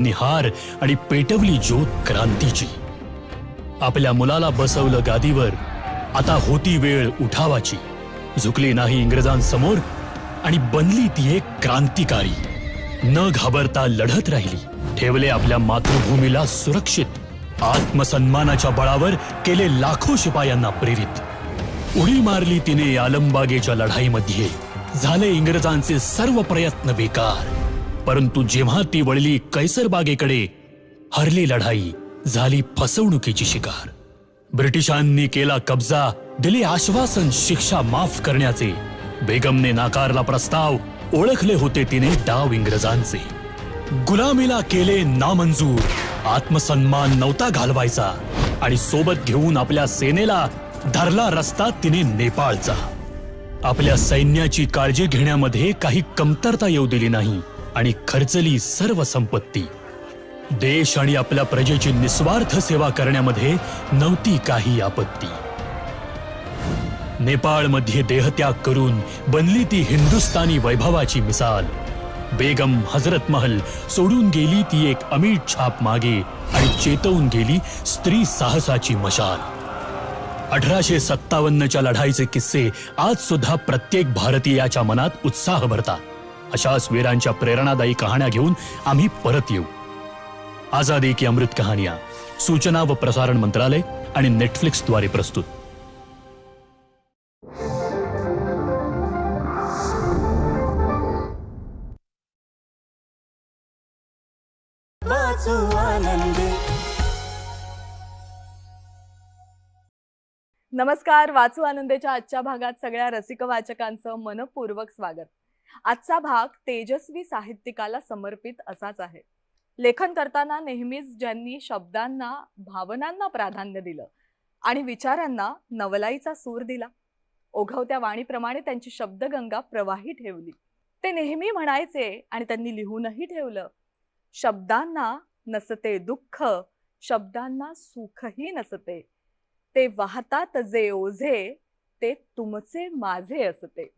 निहार आणि पेटवली ज्योत क्रांतीची. आपल्या मुलाला बसवलं गादीवर आता होती वेळ उठावाची. झुकली नाही इंग्रजांसमोर आणि बनली ती एक क्रांतिकारी. न घाबरता लढत राहिली. ठेवले आपल्या मातृभूमीला सुरक्षित. आत्मसन्मानाच्या बळावर केले लाखो शिपायांना प्रेरित. उडी मारली तिने आलमबागेच्या लढाईमध्ये. झाले इंग्रजांचे सर्व प्रयत्न बेकार. परंतु जेव्हा ती वळली कैसरबागेकडे हरली लढाई झाली फसवणुकीची शिकार. ब्रिटिशांनी केला कब्जा दिले आश्वासन शिक्षा माफ करण्याचे. बेगमने नाकारला प्रस्ताव ओळखले होते तिने डाव इंग्रजांचे. गुलामीला केले नामंजूर आत्मसन्मान नव्हता घालवायचा. आणि सोबत घेऊन आपल्या सेनेला धरला रस्ता तिने नेपाळचा. आपल्या सैन्याची काळजी घेण्यामध्ये काही कमतरता येऊ दिली नाही. आणि खर्चली सर्व संपत्ती. देश आणि आपल्या प्रजेची निस्वार्थ सेवा करण्यामध्ये नव्हती काही आपत्ती. नेपाळमध्ये देहत्याग करून बनली ती हिंदुस्थानी वैभवाची मिसाल. बेगम हजरत महल सोडून गेली ती एक अमीट छाप मागे आणि चेतवून गेली स्त्री साहसाची मशाल. अठराशे सत्तावन्नच्या लढाईचे किस्से आज सुद्धा प्रत्येक भारतीयाच्या मनात उत्साह भरतात. अशाच वीरांच्या प्रेरणादायी कहाण्या घेऊन आम्ही परत येऊ. आझादी की अमृत कहानिया सूचना व प्रसारण मंत्रालय आणि नेटफ्लिक्सद्वारे प्रस्तुत. नमस्कार वाचू आनंदेच्या आजच्या भागात सगळ्या रसिक वाचकांचं मनपूर्वक स्वागत. आजचा भाग तेजस्वी साहित्यिकाला समर्पित असाच आहे. लेखन करताना नेहमीच ज्यांनी शब्दांना भावनांना प्राधान्य दिलं आणि विचारांना नवलाईचा सूर दिला. ओघवत्या वाणीप्रमाणे त्यांची शब्दगंगा प्रवाही ठेवली. ते नेहमी म्हणायचे आणि त्यांनी लिहूनही ठेवलं शब्दांना नसते दुःख शब्दांना सुखही नसते. ते वाहतात जे ओझे ते तुमचे माझे असते.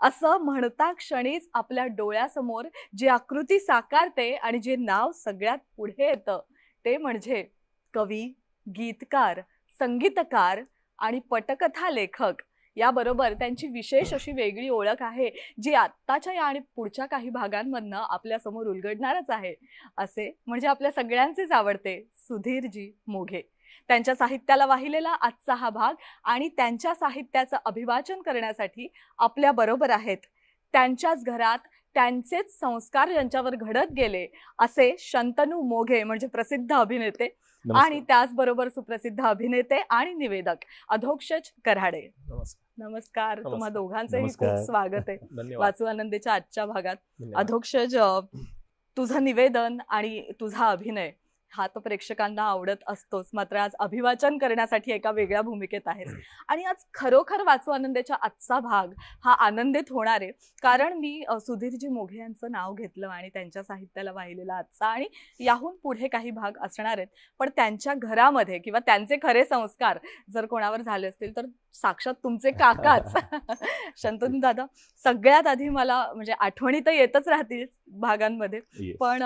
असं म्हणता क्षणीच आपल्या डोळ्यासमोर जी आकृती साकारते आणि जे नाव सगळ्यात पुढे येतं ते म्हणजे कवी गीतकार संगीतकार आणि पटकथा लेखक. याबरोबर त्यांची विशेष अशी वेगळी ओळख आहे जी आत्ताच्या या आणि पुढच्या काही भागांमधनं आपल्यासमोर उलगडणारच आहे. असे म्हणजे आपल्या सगळ्यांचेच आवडते सुधीरजी मोघे. त्यांच्या साहित्याला वाहिलेला आजचा हा भाग आणि त्यांच्या साहित्याचं अभिवाचन करण्यासाठी आपल्या बरोबर आहेत. त्यांच्याच घरात त्यांचेच संस्कार ज्यांच्यावर घडत गेले असे शंतनू मोघे म्हणजे प्रसिद्ध अभिनेते आणि त्याचबरोबर सुप्रसिद्ध अभिनेते आणि निवेदक अधोक्षज कराडे. नमस्कार तुम्हा. दोघांचंही खूप. स्वागत आहे वाचू आनंदेच्या आजच्या भागात. अधोक्षज तुझं निवेदन आणि तुझा अभिनय हा तर प्रेक्षकांना आवडत असतोच. मात्र आज अभिवाचन करण्यासाठी एका वेगळ्या भूमिकेत आहेस. आणि आज खरोखर वाचू आनंदाच्या आजचा भाग हा आनंदित होणार आहे. कारण मी सुधीरजी मोघे यांचं नाव घेतलं आणि त्यांच्या साहित्याला वाहिलेला आजचा आणि याहून पुढे काही भाग असणार आहेत. पण त्यांच्या घरामध्ये किंवा त्यांचे खरे संस्कार जर कोणावर झाले असतील तर साक्षात तुमचे काकाच. शंतनू दादा सगळ्यात आधी मला म्हणजे आठवणी तर येतच राहतील भागांमध्ये. पण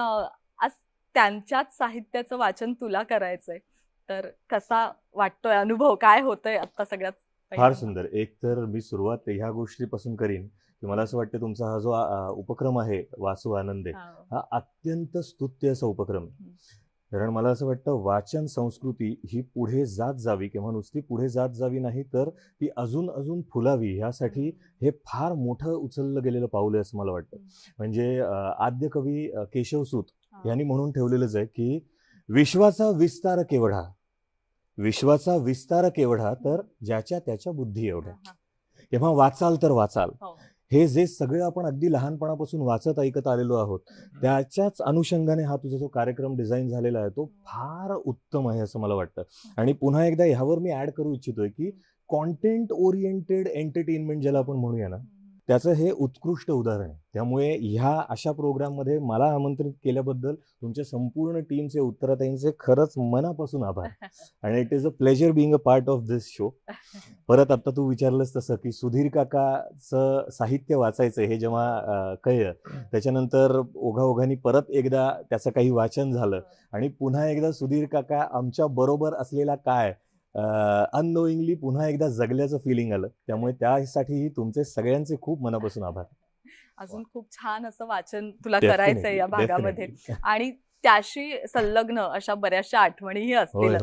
त्यांच्याच साहित्याचं वाचन तुला करायचंय तर कसा वाटतोय अनुभव काय होतोय आता सगळ्यात फार? सुंदर एक तर मी सुरुवात ह्या गोष्टीपासून करीन की मला असं वाटतं तुमचा हा जो उपक्रम आहे वासू आनंदे हा. अत्यंत स्तुत्य असा उपक्रम. कारण मला असं वाटतं वाचन संस्कृती ही पुढे जात जावी किंवा नुसती पुढे जात जावी नाही तर ती अजून अजून फुलावी ह्यासाठी हे फार मोठं उचललं गेलेलं पाऊल आहे असं मला वाटतं म्हणजे आद्य कवी केशवसूत. यांनी म्हणून ठेवलेलंच आहे की विश्वाचा विस्तार केवढा विश्वाचा विस्तार केवढा तर ज्याच्या त्याच्या बुद्धी एवढ्या. तेव्हा वाचाल तर वाचाल. हो. हे जे सगळं आपण अगदी लहानपणापासून वाचत ऐकत आलेलो आहोत त्याच्याच अनुषंगाने हा तुझा जो कार्यक्रम डिझाईन झालेला आहे तो फार उत्तम आहे असं मला वाटतं. आणि पुन्हा एकदा ह्यावर मी ऍड करू इच्छितोय की कॉन्टेंट ओरिएंटेड एंटरटेनमेंट ज्याला आपण म्हणूया ना त्याचं हे उत्कृष्ट उदाहरण आहे. त्यामुळे ह्या अशा प्रोग्राममध्ये मला आमंत्रित केल्याबद्दल तुमच्या संपूर्ण टीमचे उत्तराताईंचे खरंच मनापासून आभार. आणि it is a pleasure being a part of this show परत आता तू विचारलंस तसं की सुधीर काकाचं साहित्य वाचायचं हे जेव्हा कळलं त्याच्यानंतर ओघाओघांनी परत एकदा त्याचं काही वाचन झालं. आणि पुन्हा एकदा सुधीर काका आमच्या बरोबर असलेला काय अननोईंगली पुन्हा एकदा जगल्याचं फिलिंग आलं. त्यामुळे त्यासाठीही तुमचे सगळ्यांचे खूप मनापासून आभार. अजून खूप छान असं वाचन तुला करायचंय या भागामध्ये. आणि त्याशी संलग्न अशा बऱ्याचशा आठवणीही असतील.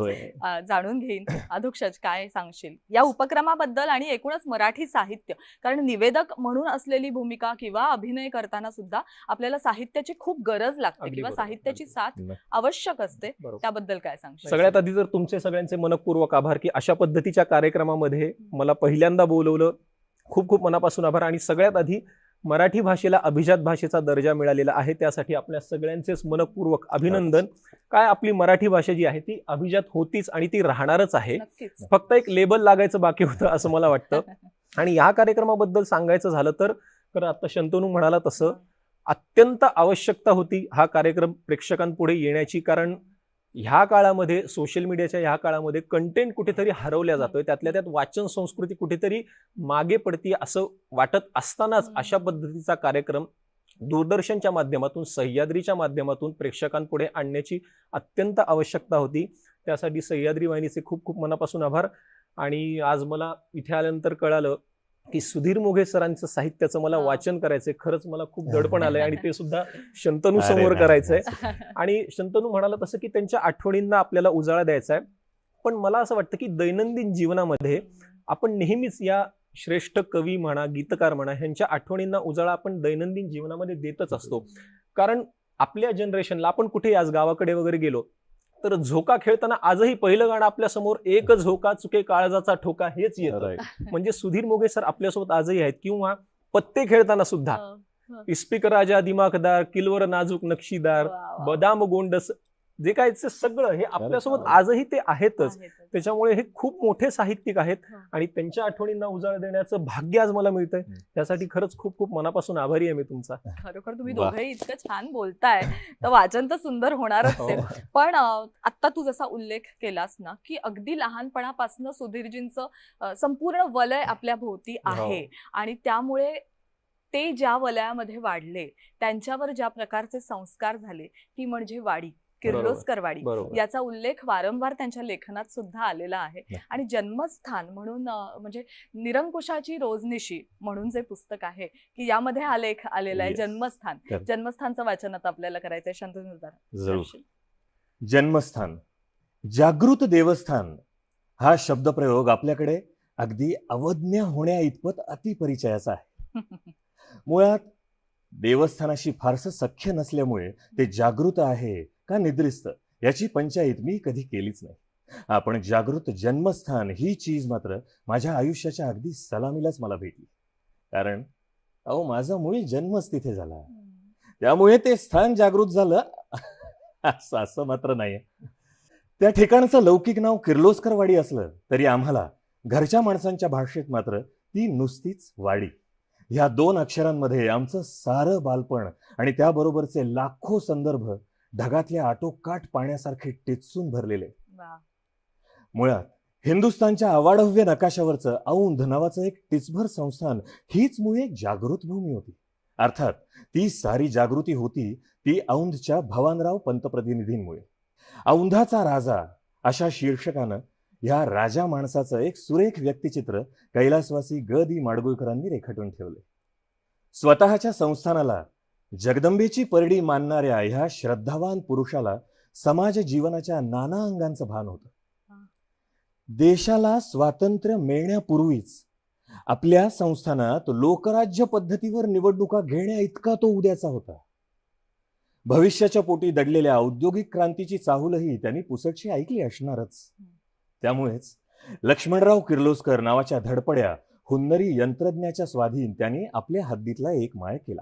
जाणून घेईन. अधुक्षज काय सांगशील? या उपक्रमाबद्दल आणि एकूणच मराठी साहित्य कारण निवेदक म्हणून असलेली भूमिका किंवा अभिनय करताना सुद्धा आपल्याला साहित्याची खूप गरज लागते किंवा साहित्याची साथ. आवश्यक असते. त्याबद्दल काय सांगशील? सगळ्यात आधी तर तुमचे सगळ्यांचे मनपूर्वक आभार की अशा पद्धतीच्या कार्यक्रमामध्ये मला पहिल्यांदा बोलवलं. खूप खूप मनापासून आभार आणि सगळ्यात आधी मराठी भाषेला अभिजात भाषेचा दर्जा मिळालेला आहे. त्यासाठी आपल्या सगळ्यांचेच मनपूर्वक अभिनंदन. काय आपली मराठी भाषा जी आहे ती अभिजात होतीच आणि ती राहणारच आहे. फक्त एक लेबल लागायचं बाकी होतं असं मला वाटतं. आणि या कार्यक्रमाबद्दल सांगायचं झालं तर तर आता शंतनू म्हणाला तसं अत्यंत आवश्यकता होती हा कार्यक्रम प्रेक्षकांपुढे येण्याची. कारण ह्या काळामध्ये सोशल मीडियाच्या ह्या काळामध्ये कंटेंट कुठेतरी हरवल्या जातोय. त्यातल्या त्यात वाचन संस्कृती कुठेतरी मागे पडती असं वाटत असतानाच. अशा पद्धतीचा कार्यक्रम दूरदर्शनच्या माध्यमातून सह्याद्रीच्या माध्यमातून प्रेक्षकांपुढे आणण्याची अत्यंत आवश्यकता होती. त्यासाठी सह्याद्री वाहिनीचे खूप खूप मनापासून आभार. आणि आज मला इथे आल्यानंतर कळालं की सुधीर मोघे सरांचं साहित्याचं मला. वाचन करायचंय. खरंच मला खूप दडपण आलंय आणि ते सुद्धा शंतनू समोर करायचंय. आणि शंतनू म्हणाला तसं की त्यांच्या आठवणींना आपल्याला उजाळा द्यायचा आहे पण मला असं वाटतं की दैनंदिन जीवनामध्ये आपण नेहमीच या श्रेष्ठ कवी म्हणा गीतकार म्हणा ह्यांच्या आठवणींना उजाळा आपण दैनंदिन जीवनामध्ये देतच असतो. कारण आपल्या जनरेशनला आपण कुठे आज गावाकडे वगैरे गेलो तर झोका खेळताना आजही पहिलं गाणं आपल्यासमोर एक झोका चुके काळजाचा ठोका हेच येतं. म्हणजे सुधीर मोगे सर आपल्यासोबत आजही आहेत किंवा पत्ते खेळताना सुद्धा हो, इस्पिक राजा दिमाखदार किलवर नाजूक नक्षीदार. बदाम गोंडस जे काय सगळं हे आपल्यासोबत. आजही ते आहेतच. त्याच्यामुळे हे खूप मोठे साहित्यिक आहेत हा. आणि त्यांच्या आठवणींना उजाळ देण्याचं भाग्य आज मला मिळतंय. त्यासाठी खरंच खूप खूप मनापासून आभारी आहे मी तुमचा खरोखर तुम्ही. दोघेही इतकं छान बोलताय तर वाचन तर सुंदर होणारच हो. आहे पण अ, आत्ता तू जसा उल्लेख केलास ना की अगदी लहानपणापासून सुधीरजींचं संपूर्ण वलय आपल्या भोवती आहे आणि त्यामुळे ते ज्या वलयामध्ये वाढले त्यांच्यावर ज्या प्रकारचे संस्कार झाले ती म्हणजे वाडी किर्लोस्कर वाडी. बरोबर. याचा उल्लेख वारंवार त्यांच्या लेखनात सुद्धा आलेला आहे. आणि जन्मस्थान म्हणून म्हणजे निरंकुशाची रोजनिशी म्हणून जे पुस्तक आहे की यामध्ये हा लेख आलेला आहे. जन्मस्थान. जन्मस्थानचं वाचन आता आपल्याला करायचंय. शांतनु जरूर. जन्मस्थान. जागृत देवस्थान हा शब्दप्रयोग आपल्याकडे अगदी अवज्ञ होण्या इतपत अतिपरिचयाचा आहे. मुळात देवस्थानाशी फारसं सख्य नसल्यामुळे ते जागृत आहे का निद्रिस्त? याची पंचायत मी कधी केलीच नाही. आपण जागृत जन्मस्थान ही चीज मात्र माझ्या आयुष्याच्या अगदी सलामीलाच मला भेटली. कारण अहो माझा मुळी जन्मच तिथे झाला. त्यामुळे ते स्थान जागृत झालं. असं असं मात्र नाही त्या ठिकाणचं लौकिक नाव किर्लोस्करवाडी असलं तरी आम्हाला घरच्या माणसांच्या भाषेत मात्र ती नुसतीच वाडी. ह्या दोन अक्षरांमध्ये आमचं सारं बालपण आणि त्याबरोबरचे लाखो संदर्भ ढगातल्या आटोकाट पाण्यासारखे टिचून भरलेले. मुळात हिंदुस्थानच्या अवाढव्य नकाशावरचं औंध नावाचं एक टिचभर संस्थान हीच मुळे एक जागृत भूमी होती. अर्थात ती सारी जागृती होती ती औंधच्या भवानराव पंतप्रतिनिधींमुळे. औंधाचा राजा अशा शीर्षकानं ह्या राजा माणसाचं एक सुरेख व्यक्तिचित्र कैलासवासी ग. दी. माडगुळकरांनी रेखाटून ठेवले. स्वतःच्या संस्थानाला जगदंबेची परडी मानणाऱ्या ह्या श्रद्धावान पुरुषाला समाज जीवनाच्या नाना अंगांचं भान होतं. देशाला स्वातंत्र्य मिळण्यापूर्वीच आपल्या संस्थानात लोकराज्य पद्धतीवर निवडणुका घेण्या इतका तो उद्याचा होता. भविष्याच्या पोटी दडलेल्या औद्योगिक क्रांतीची चाहूलही त्यांनी पुसटशी ऐकली असणारच. त्यामुळेच लक्ष्मणराव किर्लोस्कर नावाच्या धडपड्या हुन्नरी यंत्रज्ञाच्या स्वाधीन त्यांनी आपल्या हद्दीतला एक माय केला.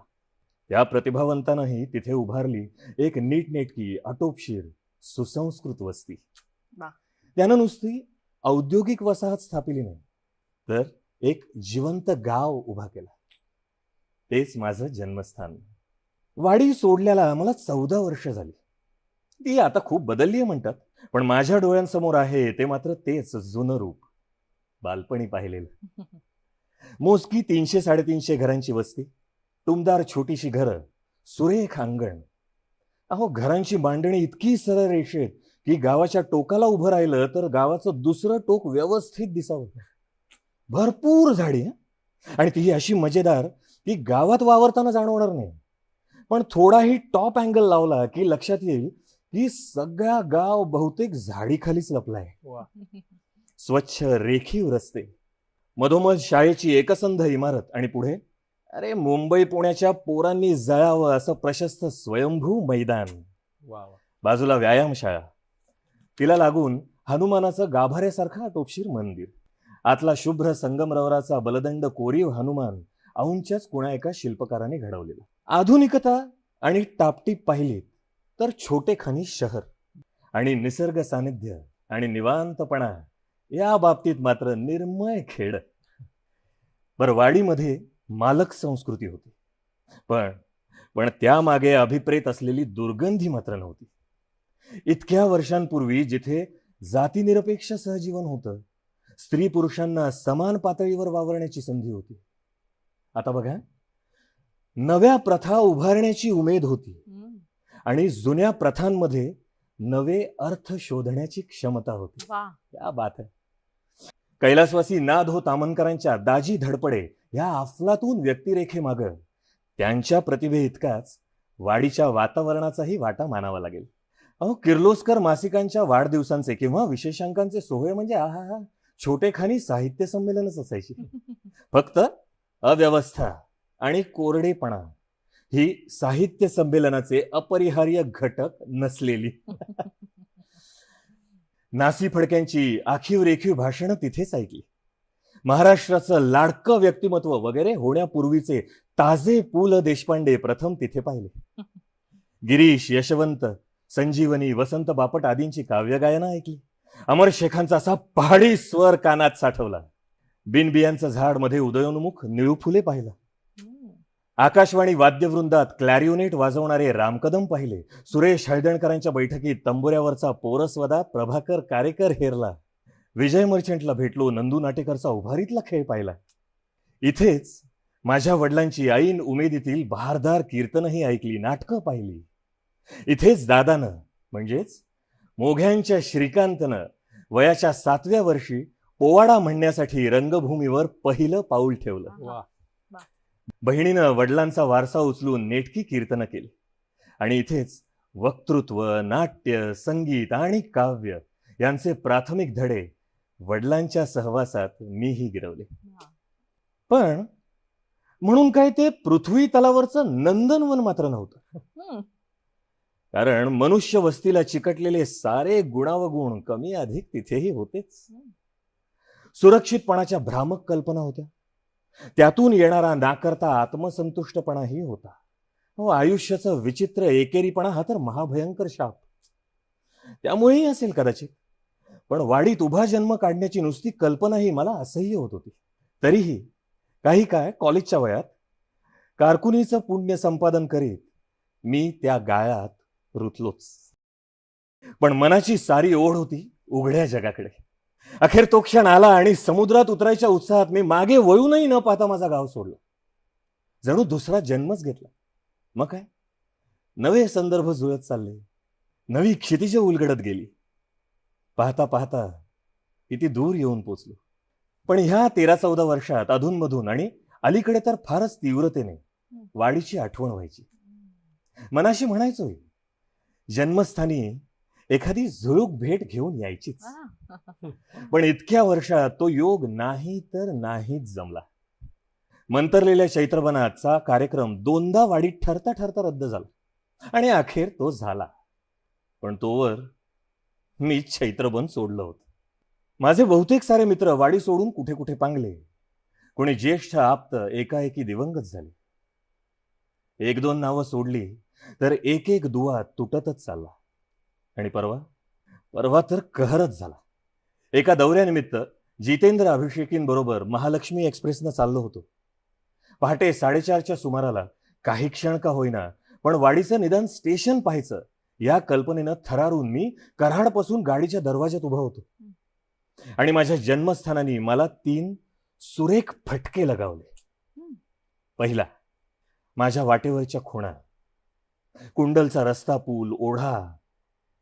त्या प्रतिभावंतानंही तिथे उभारली एक नीटनेटकी आटोपशीर सुसंस्कृत वस्ती. त्यानं नुसती औद्योगिक वसाहत स्थापिली नाही तर एक जिवंत गाव उभा केला. तेच माझं जन्मस्थान. वाडी सोडल्याला मला चौदा वर्ष झाली. ती आता खूप बदलली आहे म्हणतात पण माझ्या डोळ्यांसमोर आहे ते मात्र तेच जुनं रूप. बालपणी पाहिलेलं. मोजकी तीनशे साडेतीनशे घरांची वस्ती. टुमदार छोटीशी घरं सुरेख अंगण. अहो घरांची मांडणी इतकी सरळ रेषेत की गावाच्या टोकाला उभं राहिलं तर गावाचं दुसरं टोक व्यवस्थित दिसावं. भरपूर झाडी? आणि ती अशी मजेदार की गावात वावरताना जाणवणार नाही. पण थोडाही टॉप अँगल लावला की लक्षात येईल की सगळा गाव बहुतेक झाडीखालीच लपलाय. स्वच्छ रेखीव रस्ते. मधोमध शाळेची एकसंध इमारत. आणि पुढे? अरे मुंबई पुण्याच्या पोरांनी जळावं असं प्रशस्त स्वयंभू मैदान. बाजूला व्यायामशाळा. तिला लागून हनुमानाचं गाभाऱ्यासारखा टोपशीर मंदिर. आतला शुभ्र संगमरवराचा बलदंड कोरीव हनुमान औंच्याच कुणा एका शिल्पकाराने घडवलेला. आधुनिकता आणि टापटीप पाहिली तर छोटे खनी शहर आणि निसर्ग सानिध्य आणि निवांतपणा या बाबतीत मात्र निर्मळ खेड. बरं वाडीमध्ये मालक संस्कृती होती. पण पण त्यामागे अभिप्रेत असलेली दुर्गंधी मात्र नव्हती. इतक्या वर्षांपूर्वी जिथे जातीनिरपेक्ष सहजीवन होतं स्त्री पुरुषांना समान पातळीवर वावरण्याची संधी होती. आता बघा नव्या प्रथा उभारण्याची उमेद होती. आणि जुन्या प्रथांमध्ये नवे अर्थ शोधण्याची क्षमता होती. क्या बात आहे कैलासवासी नाद हो तामनकरांच्या दाजी धडपडे या अफलातून व्यक्तिरेखेमाग त्यांच्या प्रतिभे इतकाच वाडीच्या वातावरणाचाही वाटा मानावा लागेल. अहो किर्लोस्कर मासिकांच्या वाढदिवसांचे किंवा विशेषांकांचे सोहळे म्हणजे आहा हा छोटेखानी साहित्य संमेलनच असायची. फक्त अव्यवस्था आणि कोरडेपणा ही साहित्य संमेलनाचे अपरिहार्य घटक नसलेली. नासी फडक्यांची आखीव रेखीव भाषणं तिथेच ऐकली. महाराष्ट्राचं लाडकं व्यक्तिमत्व वगैरे होण्यापूर्वीचे ताजे पु ल देशपांडे प्रथम तिथे पाहिले. गिरीश यशवंत संजीवनी वसंत बापट आदींची काव्यगायनं ऐकली. अमर शेखांचा असा पहाडी स्वर कानात साठवला. बिनबियांचं झाडमध्ये उदयोन्मुख निळू फुले पाहिलं. आकाशवाणी वाद्यवृंदात क्लॅरिओनेट वाजवणारे रामकदम पाहिले. सुरेश हळदणकरांच्या बैठकीत तंबोऱ्यावरचा पोरसवदा प्रभाकर कारेकर हेरला. विजय मर्चंटला भेटलो नंदू नाटेकरचा उभारीतला खेळ पाहिला. इथेच माझ्या वडिलांची ऐन उमेदीतील बहारदार कीर्तनही ऐकली नाटकं पाहिली. इथेच दादानं म्हणजेच मोघ्यांच्या श्रीकांतनं वयाच्या सातव्या वर्षी पोवाडा म्हणण्यासाठी रंगभूमीवर पहिलं पाऊल ठेवलं. बहिणीनं वडिलांचा वारसा उचलून नेटकी कीर्तनं केली. आणि इथेच वक्तृत्व नाट्य संगीत आणि काव्य यांचे प्राथमिक धडे वडिलांच्या सहवासात मीही गिरवले. पण म्हणून काय ते पृथ्वी तलावरचं नंदनवन मात्र नव्हतं. कारण मनुष्य वस्तीला चिकटलेले सारे गुणावगुण कमी अधिक तिथेही होतेच. सुरक्षितपणाच्या भ्रामक कल्पना होत्या. त्यातून येणारा नाकर्ता आत्मसंतुष्टपणाही होता. हो आयुष्याचा विचित्र एकेरीपणा हा तर महाभयंकर शाप. त्यामुळेही असेल कदाचित. पण वाडीत उभा जन्म काढण्याची नुसती कल्पनाही मला असह्य होत होती. तरीही काही काय कॉलेजच्या वयात कारकुनीचं पुण्य संपादन करीत मी त्या गाळात रुतलोच. पण मनाची सारी ओढ होती उघड्या जगाकडे. अखेर तो क्षण आला आणि समुद्रात उतरायच्या उत्साहात मी मागे वळूनही न पाहता माझा गाव सोडला. जणू दुसरा जन्मच घेतला. मग काय? नवे संदर्भ जुळत चालले. नवी क्षितिज उलगडत गेली. पाहता पाहता किती दूर येऊन पोचलो. पण ह्या तेरा चौदा वर्षात अधूनमधून आणि अलीकडे तर फारच तीव्रतेने वाडीची आठवण व्हायची. मनाशी म्हणायचो जन्मस्थानी एखादी झुळूक भेट घेऊन यायचीच. पण इतक्या वर्षात तो योग नाही तर नाहीच जमला. मंतरलेल्या चैत्रबनाचा कार्यक्रम दोनदा वाडीत ठरता ठरता रद्द झाला. आणि अखेर तो झाला. पण तोवर मी चैत्रबन सोडलं होतं. माझे बहुतेक सारे मित्र वाडी सोडून कुठे कुठे पांगले. कोणी ज्येष्ठ आप्त एकाएकी दिवंगत झाले. एक दोन नावं सोडली तर एक एक दुवा तुटतच चालला. आणि परवा? परवा तर कहरच झाला. एका दौऱ्यानिमित्त जितेंद्र अभिषेकींबरोबर महालक्ष्मी एक्सप्रेसनं चाललो होतो. पहाटे साडेचारच्या सुमाराला काही क्षण का होईना पण वाडीचं निदान स्टेशन पाहायचं या कल्पनेनं थरारून मी कराडपासून गाडीच्या दरवाज्यात उभा होतो. आणि माझ्या जन्मस्थानाने मला तीन सुरेख फटके लगावले. पहिला माझ्या वाटेवरच्या खुणा कुंडलचा रस्ता पूल ओढा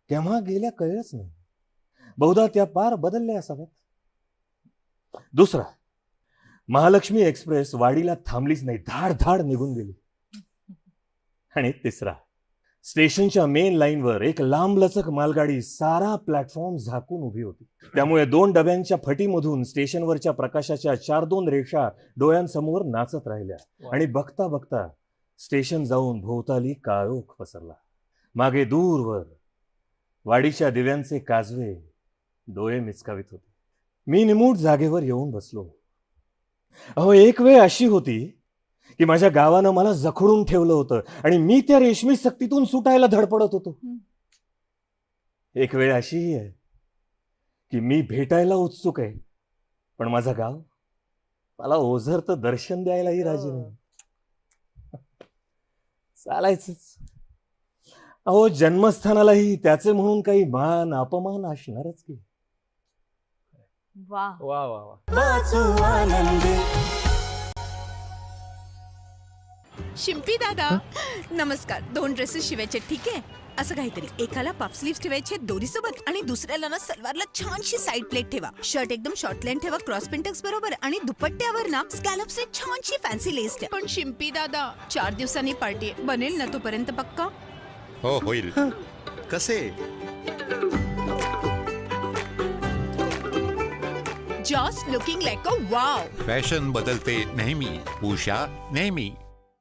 तेव्हा गेल्या कळलंच नाही. बहुधा त्या पार बदलल्या असाव्यात. दुसरा महालक्ष्मी एक्सप्रेस वाडीला थांबलीच नाही धाड धाड निघून गेली. आणि तिसरा स्टेशनच्या मेन लाईनवर एक लांबलचक मालगाडी सारा प्लॅटफॉर्म झाकून उभी होती. त्यामुळे दोन डब्यांच्या फटीमधून स्टेशनवरच्या प्रकाशाच्या चार दोन रेषा डोळ्यांसमोर नाचत राहिल्या. आणि बघता बघता स्टेशन जाऊन भोवताली काळोख पसरला. मागे दूरवर वाडीच्या दिव्यांचे काजवे डोळे मिचकावित होते. मी निमूट जागेवर येऊन बसलो. अहो एक वेळ अशी होती की माझ्या गावानं मला जखडून ठेवलं होतं आणि मी त्या रेशमी सक्तीतून सुटायला धडपडत होतो. हं. एक वेळ अशीही आहे की मी भेटायला उत्सुक आहे पण माझं गाव मला ओझर तर दर्शन द्यायलाही राजी नाही. चालायचंच. अहो जन्मस्थानालाही त्याचे म्हणून काही मान अपमान असणारच की. वा. वा वा वा. शिंपी दादा. नमस्कार. दोन ड्रेसेस शिवायचे ठीक आहे? असं काहीतरी. एकाला पफ स्लीव्ह ठेवायचे दोरी सोबत आणि दुसऱ्याला ना सलवारला छानशी साईड प्लेट ठेवा. शर्ट एकदम शॉर्ट लाईन ठेवा क्रॉस पिंटक्स बरोबर आणि दुपट्ट्यावर ना स्कॅलप्सने छानशी फॅन्सी लेस ठेवा. पण शिंपी दादा चार दिवसांनी पार्टी बनेल ना तोपर्यंत पक्का? हो होईल. कसे? Just looking like a wow fashion बदलते नेहमी. उषा नेहमी.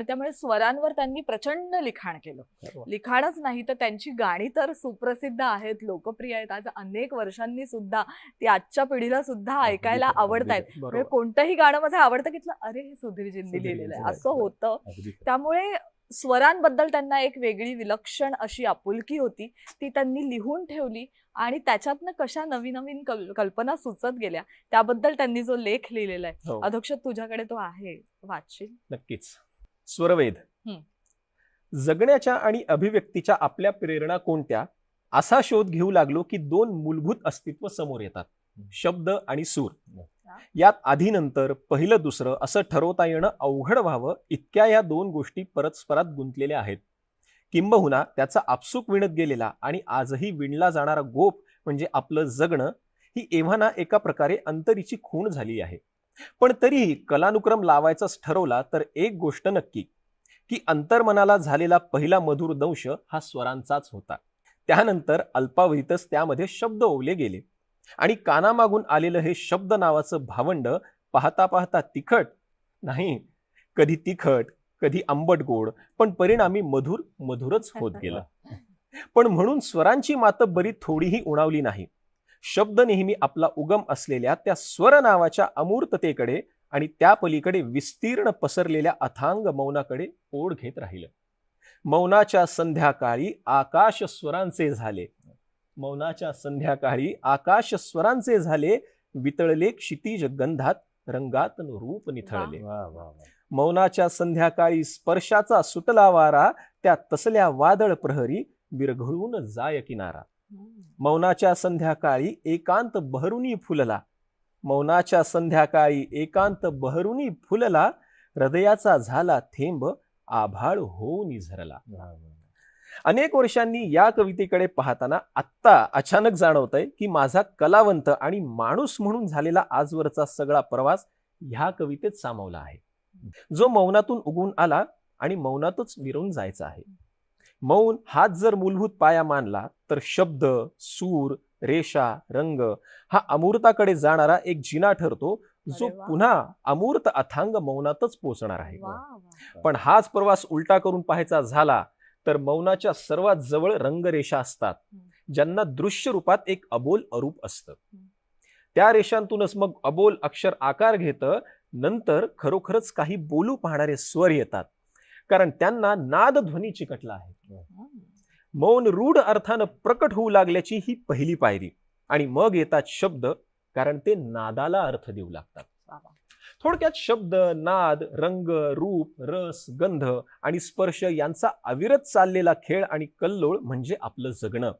आणि त्यामुळे स्वरांवर त्यांनी प्रचंड लिखाण केलं. लिखाणच नाही तर त्यांची गाणी तर सुप्रसिद्ध आहेत लोकप्रिय आहेत. आज अनेक वर्षांनी सुद्धा ती आजच्या पिढीला सुद्धा ऐकायला आवडतायत. म्हणजे बरोबर. कोणतंही गाणं माझं आवडतं घेतलं अरे हे सुधीरजींनी लिहिलेलं आहे. असं होतं. त्यामुळे स्वरांबद्दल त्यांना एक वेगळी विलक्षण अशी आपुलकी होती. ती त्यांनी लिहून ठेवली आणि त्याच्यातनं कशा नवीन नवीन कल- कल्पना सुचत गेल्या त्याबद्दल त्यांनी जो लेख लिहिलेला आहे. हो. अध्यक्ष तुझ्याकडे तो आहे. वाचशील? नक्कीच. स्वरवेद हं. जगण्याच्या आणि अभिव्यक्तीच्या आपल्या प्रेरणा कोणत्या? असा शोध घेऊ लागलो की दोन मूलभूत अस्तित्व समोर येतात. शब्द आणि सूर. यात आधी नंतर पहिलं दुसरं असं ठरवता येणं अवघड व्हावं इतक्या या दोन गोष्टी परस्परात गुंतलेल्या आहेत. किंबहुना त्याचा आपसूक विणत गेलेला आणि आजही विणला जाणारा गोप म्हणजे आपलं जगणं ही एव्हाना एका प्रकारे अंतरीची खूण झाली आहे. पण तरीही कलानुक्रम लावायचाच ठरवला तर एक गोष्ट नक्की की अंतर्मनाला झालेला पहिला मधुर दंश हा स्वरांचाच होता. त्यानंतर अल्पावधीतच त्यामध्ये शब्द ओवले गेले आणि कानामागून आलेलं हे शब्द नावाचं भावंड पाहता पाहता तिखट नाही कधी तिखट कधी आंबट गोड पण परिणामी मधुर मधुरच होत गेलं. पण म्हणून स्वरांची मातब्बरी थोडीही उणावली नाही. शब्द नेहमी आपला उगम असलेल्या त्या स्वर नावाच्या अमूर्ततेकडे आणि त्या पलीकडे विस्तीर्ण पसरलेल्या अथांग मौनाकडे ओढ घेत राहिलं. मौनाच्या संध्याकाळी आकाश स्वरांचे झाले. मौनाच्या संध्याकाळी आकाश स्वरांचे झाले वितळले क्षितिज गंधात रंगात रूप निथळले. मौनाच्या संध्याकाळी स्पर्शाचा सुटला वारा त्या तसल्या वादळ प्रहरी विरघळून जाय किनारा. मौनाच्या संध्याकाळी एकांत बहरूनी फुलला. मौनाच्या संध्याकाळी एकांत बहरुनी फुलला. हृदयाचा झाला थेंब आभाळ होऊन झरला. अनेक वर्षांनी या कवितेकडे पाहताना आत्ता अचानक जाणवतंय की माझा कलावंत आणि माणूस म्हणून झालेला आजवरचा सगळा प्रवास ह्या कवितेत सामावला आहे. जो मौनातून उगून आला आणि मौनातच विरून जायचा आहे. मौन हाच जर मूलभूत पाया मानला तर शब्द सूर रेषा रंग हा अमूर्ताकडे जाणारा एक जिना ठरतो जो. पुन्हा अमूर्त अथांग मौनातच पोचणार आहे. पण हाच प्रवास उलटा करून पाहायचा झाला तर मौनाच्या सर्वात जवळ रंगरेषा असतात ज्यांना दृश्य रूपात एक अबोल अरूप असतं. त्या रेषांतूनच मग अबोल अक्षर आकार घेतं नंतर खरोखरच काही बोलू पाहणारे स्वर येतात. कारण त्यांना नाद ध्वनी चिकटला आहे. मौन रूढ अर्थानं प्रकट होऊ लागल्याची ही पहिली पायरी. आणि मग येतात शब्द कारण ते नादाला अर्थ देऊ लागतात. थोडक्यात शब्द नाद रंग रूप रस गंध आणि स्पर्श यांचा अविरत चाललेला खेळ आणि कल्लोळ म्हणजे आपलं जगणं.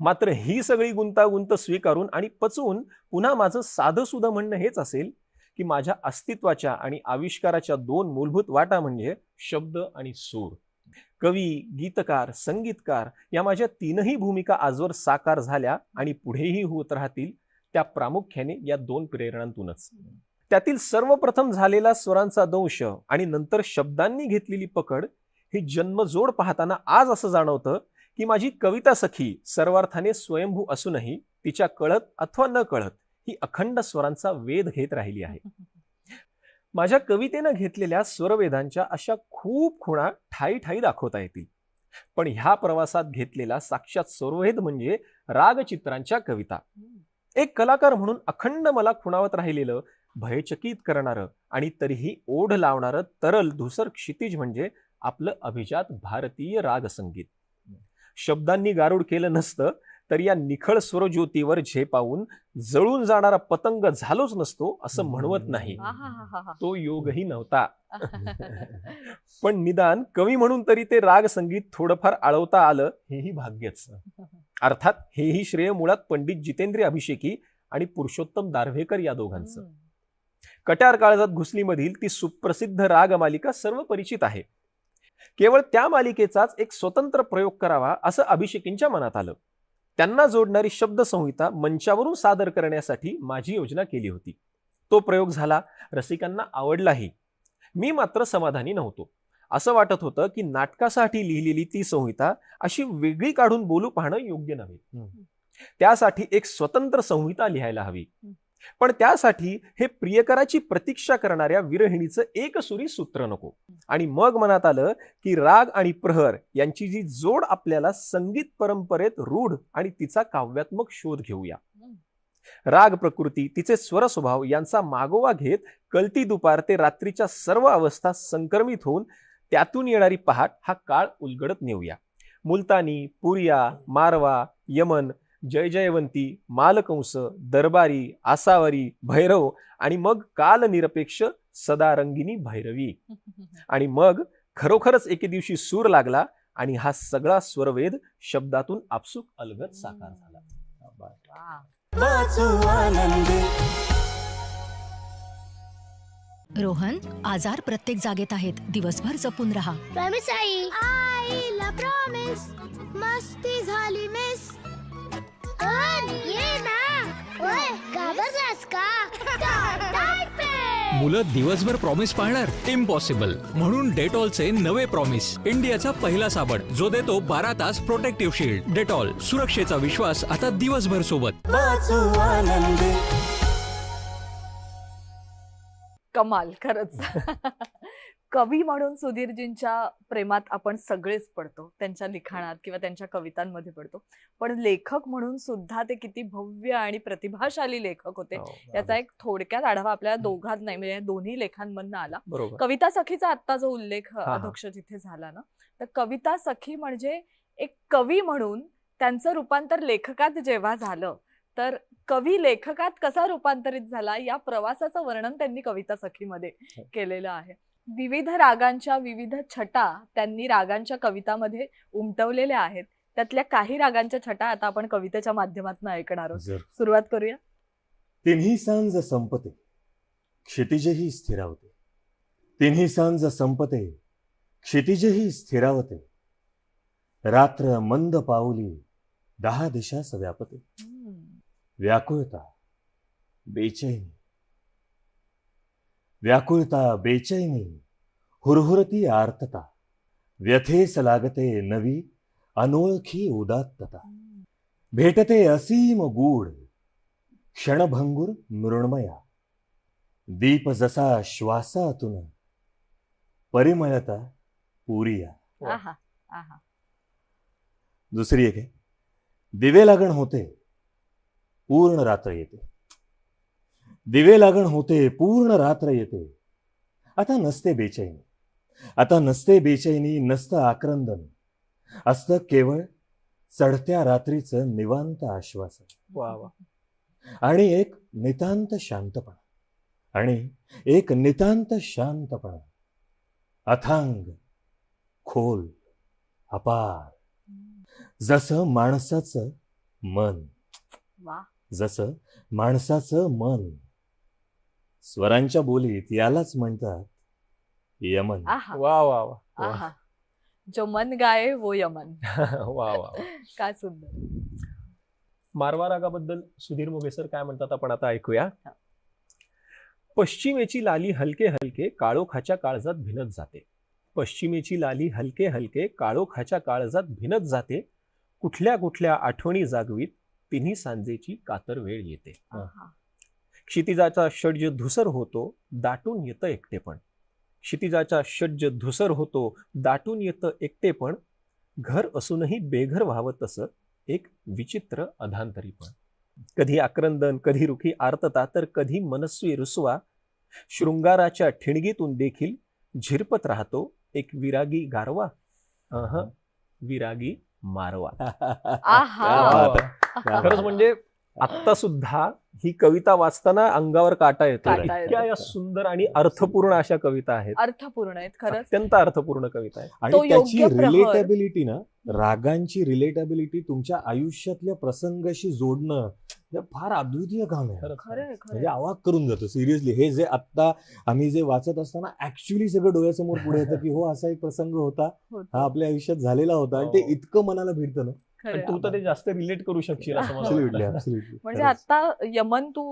मात्र ही सगळी गुंतागुंत स्वीकारून आणि पचवून पुन्हा माझं साधं सुद्धा म्हणणं हेच असेल की माझ्या अस्तित्वाच्या आणि आविष्काराच्या दोन मूलभूत वाटा म्हणजे शब्द आणि सूर. कवी गीतकार संगीतकार या माझ्या तीनही भूमिका आजवर साकार झाल्या आणि पुढेही होत राहतील त्या प्रामुख्याने या दोन प्रेरणांतूनच. त्यातील सर्वप्रथम झालेला स्वरांचा दंश आणि नंतर शब्दांनी घेतलेली पकड ही जन्मजोड पाहताना आज असं जाणवतं की माझी कविता सखी सर्वार्थाने स्वयंभू असूनही तिच्या कळत अथवा न कळत ही अखंड स्वरांचा वेध घेत राहिली आहे. माझ्या कवितेनं घेतलेल्या स्वरवेदांच्या अशा खूप खुणा ठाई ठाई दाखवता येतील. पण ह्या प्रवासात घेतलेला साक्षात स्वरवेद म्हणजे रागचित्रांच्या कविता. एक कलाकार म्हणून अखंड मला खुणावत राहिलेलं भयचकित करणारं आणि तरीही ओढ लावणारं तरल धुसर क्षितिज म्हणजे आपलं अभिजात भारतीय रागसंगीत. शब्दांनी गारुड केलं नसतं तर या निखळ स्वरज्योतीवर झेपावून जळून जाणारा पतंग झालोच नसतो असं म्हणवत नाही. तो योगही नव्हता. पण निदान कवी म्हणून तरी ते राग संगीत थोडंफार आळवता आलं हेही भाग्यच. अर्थात हेही श्रेय मुळात पंडित जितेंद्र अभिषेकी आणि पुरुषोत्तम दार्व्हेकर या दोघांचं. कट्यार काळजात घुसलीमधील ती सुप्रसिद्ध राग मालिका सर्व परिचित आहे. केवळ त्या मालिकेचाच एक स्वतंत्र प्रयोग करावा असं अभिषेकींच्या मनात आलं. त्यांना जोडणारी शब्दसंहिता मंचावरून सादर करण्यासाठी माझी योजना केली होती. तो प्रयोग झाला रसिकांना आवडलाही. मी मात्र समाधानी नव्हतो. असं वाटत होतं की नाटकासाठी लिहिलेली ती संहिता अशी वेगळी काढून बोलू पाहणं योग्य नव्हे. त्यासाठी एक स्वतंत्र संहिता लिहायला हवी. पण त्यासाठी हे प्रियकराची प्रतीक्षा करणाऱ्या विरहिणीचं एकसुरी सूत्र नको. आणि मग मनात आलं की राग आणि प्रहर यांची जी जोड आपल्याला संगीत परंपरेत रूढ आणि तिचा काव्यात्मक शोध घेऊया. राग प्रकृती तिचे स्वर स्वभाव यांचा मागोवा घेत कलती दुपार ते रात्रीच्या सर्व अवस्था संक्रमित होऊन त्यातून येणारी पहाट हा काळ उलगडत नेऊया. मुलतानी पुरिया मारवा यमन जय जयवंती मालकंस दरबारी आसावरी भैरव आणि मग कालनिरपेक्ष सदारंगिनी भैरवी. आणि मग खरोखरच एके दिवशी सूर लागला आणि हा सगळा स्वरवेद शब्दातून आपसूक अलगद साकार झाला. रोहन आजार प्रत्येक जागेत आहेत. दिवसभर जपून राहा. प्रॉमिस आई. आईला प्रॉमिस मस्ती झाली मिस पण ये ना ओय घाबरलास का टाइट पे मुलं दिवसभर प्रॉमिस पाळणार. इम्पॉसिबल म्हणून डेटॉलचे नवे प्रॉमिस इंडियाचा पहिला साबण. जो देतो बारा तास प्रोटेक्टिव्ह शील्ड डेटॉल सुरक्षेचा विश्वास आता दिवसभर सोबत. कमाल खरंच. कवी म्हणून सुधीरजींच्या प्रेमात आपण सगळेच पडतो त्यांच्या लिखाणात किंवा त्यांच्या कवितांमध्ये पडतो. पण लेखक म्हणून सुद्धा ते किती भव्य आणि प्रतिभाशाली लेखक होते. हो, याचा एक थोडक्यात आढावा आपल्याला दोघात नाही म्हणजे या दोन्ही लेखांमधनं आला. कविता सखीचा आत्ता जो उल्लेख हा. अध्यक्ष जिथे झाला ना तर कविता सखी म्हणजे एक कवी म्हणून त्यांचं रूपांतर लेखकात जेव्हा झालं तर कवी लेखकात कसा रूपांतरित झाला या प्रवासाचं वर्णन त्यांनी कविता सखीमध्ये केलेलं आहे. विविध रागांच्या विविध छटा त्यांनी रागांच्या कवितामध्ये उमटवलेल्या आहेत. त्यातल्या काही रागांच्या छटा आता आपण कवितेच्या माध्यमातून ऐकणार आहोत. सुरुवात करूया. तिन्ही सांज संपते क्षितिजही स्थिरावते. तिन्ही सांज संपते क्षितिजही स्थिरावते. रात्र मंद पाऊली दहा दिशास व्यापते व्याकुळता बेचैनी. व्याकुळता बेचैनी हुरहुरती आर्तता व्यथेस लागते नवी अनोळखी उदात्तता भेटते असीम गूढ क्षणभंगुर मृण्मया दीप जसा श्वासातून परिमळता पुरिया दुसरी एक आहे दिवे लागण होते पूर्ण रात्र येते दिवे लागण होते पूर्ण रात्र येते. आता नसते बेचैनी. आता नसते बेचैनी नसतं आक्रंदन. असतं केवळ चढत्या रात्रीचं निवांत आश्वासन. वा वा. आणि एक नितांत शांतपणा. आणि एक नितांत शांतपणा. अथांग खोल अपार. जसं माणसाचं मन. जसं माणसाचं मन. स्वरांच्या बोलीत यालाच म्हणतात यमन. आहा. वा वा वा. आहा. जो मन गाये वो यमन. वा वा काय सुंदर. मारवा रागाबद्दल सुधीर मोघे सर काय म्हणतात आपण आता ऐकूया. पश्चिमेची लाली हलके हलके काळोखाच्या काळजात भिनत जाते. पश्चिमेची लाली हलके हलके काळोखाच्या काळजात भिनत जाते. कुठल्या कुठल्या आठवणी जागवीत तिन्ही सांजेची कातर वेळ येते. आहा. क्षितिजाचा षड्ज धुसर होतो दाटून येतं एकटेपण. क्षितिजाचा षड्ज धुसर होतो दाटून येतं एकटेपण. घर असूनही बेघर व्हावं तसं एक विचित्र अधांतरीपण. कधी आक्रंदन कधी रुखी आर्तता तर कधी मनस्वी रुसवा. शृंगाराच्या ठिणगीतून देखील झिरपत राहतो एक विरागी गारवा. अहं, विरागी मारवा. खरंच म्हणजे आता सुद्धा ही कविता वाचताना अंगावर काटा येतो काटा इतक्या. या सुंदर आणि अर्थपूर्ण अशा कविता आहेत अर्थपूर्ण आहेत खरंच अत्यंत अर्थपूर्ण कविता आहे तो आणि त्याची प्रहर. रिलेटेबिलिटी ना रागांची रिलेटेबिलिटी तुमच्या आयुष्यातल्या प्रसंगाशी जोडणं हे फार अद्वितीय काम आहे खरंच. म्हणजे अवाक करून जातो सिरियसली हे जे आत्ता आम्ही जे वाचत असताना ऍक्च्युली सगळं डोळ्यासमोर पुढे येतं की हो असा एक प्रसंग होता होतं. हा आपल्या आयुष्यात झालेला होता आणि हो. ते इतकं मनाला भिडतं ना आणि खरंय. तू तर ते जास्त रिलेट करू शकशील. म्हणजे. आता यमन तू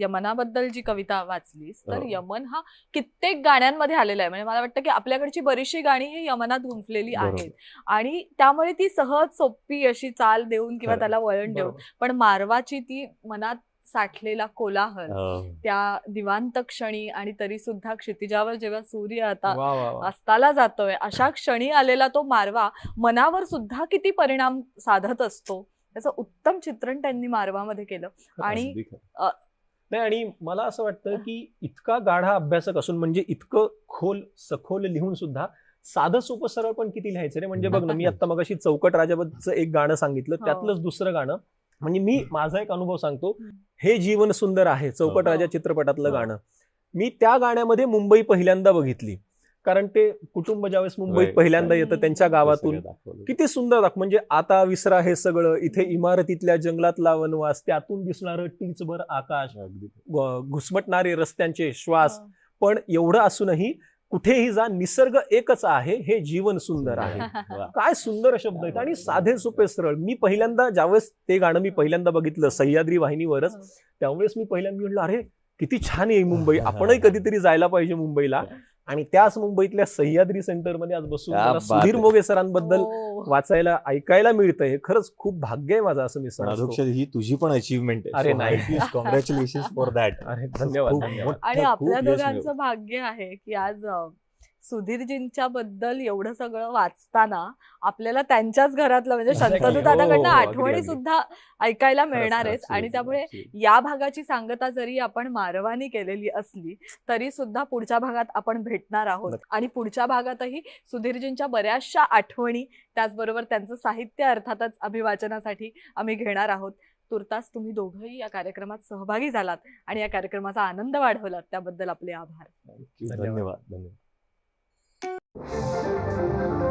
यमनाबद्दल जी कविता वाचलीस तर. यमन हा कित्येक गाण्यांमध्ये आलेला आहे म्हणजे मला वाटतं की आपल्याकडची बरीचशी गाणी ही यमनात गुंफलेली. आहेत आणि त्यामुळे ती सहज सोपी अशी चाल देऊन किंवा. त्याला वळण देऊन. पण मारवाची ती मनात साठलेला कोलाहल हो. त्या दिवांत क्षणी आणि तरी सुद्धा क्षितिजावर जेव्हा सूर्य आता अस्ताला जातोय अशा क्षणी आलेला तो मारवा मनावर सुद्धा किती परिणाम साधत असतो त्याचं उत्तम चित्रण त्यांनी मारवामध्ये केलं आणि. नाही आणि मला असं वाटतं की इतका गाढा अभ्यासक असून म्हणजे इतकं खोल सखोल लिहून सुद्धा साधं सोपं सरळ पण किती लिहायचं रे म्हणजे बघ ना मी आता मगाशी चौकट राजाबद्दलचं एक गाणं सांगितलं हो. त्यातलंच दुसरं गाणं म्हणजे मी माझा एक अनुभव सांगतो. हे जीवन सुंदर आहे चौकट हो. राजा चित्रपटातलं हो. गाणं मी त्या गाण्यामध्ये मुंबई पहिल्यांदा बघितली कारण ते कुटुंब ज्यावेळेस मुंबईत पहिल्यांदा. येतं त्यांच्या गावातून. किती सुंदर दाख म्हणजे आता विसरा हे सगळं इथे इमारतीतल्या जंगलातला वनवास त्यातून दिसणारं टीचभर आकाश घुसमटणारे रस्त्यांचे श्वास हो. पण एवढं असूनही कुठेही जा निसर्ग एकच आहे हे जीवन सुंदर आहे. काय सुंदर शब्द आहेत. आणि साधे सोपे सरळ. मी पहिल्यांदा ज्यावेळेस ते गाणं मी पहिल्यांदा बघितलं सह्याद्री वाहिनीवरच हो. त्यावेळेस मी पहिल्यांदा म्हटलं अरे किती छान आहे ही मुंबई. आपणही कधीतरी जायला पाहिजे मुंबईला. आणि त्याच मुंबईतल्या सह्याद्री सेंटरमध्ये आज बसून मला सुधीर. मोगे सरांबद्दल हो. वाचायला ऐकायला मिळतंय हे खरंच खूप भाग्य आहे माझं असं मी समजतो अधोक्षर ही तुझी पण अचीवमेंट आहे अरे नाही. कॉंग्रॅच्युलेशन फॉर दॅट अरे धन्यवाद धन्यवाद आणि आपल्या दोघांचं भाग्य आहे की आज सुधीरजींच्या बद्दल एवढं सगळं वाचताना आपल्याला त्यांच्याच घरातलं म्हणजे. शंतनू हो, दादाकडनं आठवणी. सुद्धा ऐकायला मिळणार आहेत आणि त्यामुळे. या भागाची सांगता जरी आपण मारवानी केलेली असली तरी सुद्धा पुढच्या भागात आपण भेटणार आहोत आणि पुढच्या भागातही सुधीरजींच्या बऱ्याचशा आठवणी त्याचबरोबर त्यांचं साहित्य अर्थातच अभिवाचनासाठी आम्ही घेणार आहोत तुर्तास तुम्ही दोघंही या कार्यक्रमात सहभागी झालात आणि या कार्यक्रमाचा आनंद वाढवलात त्याबद्दल आपले आभार. धन्यवाद धन्यवाद Thank you.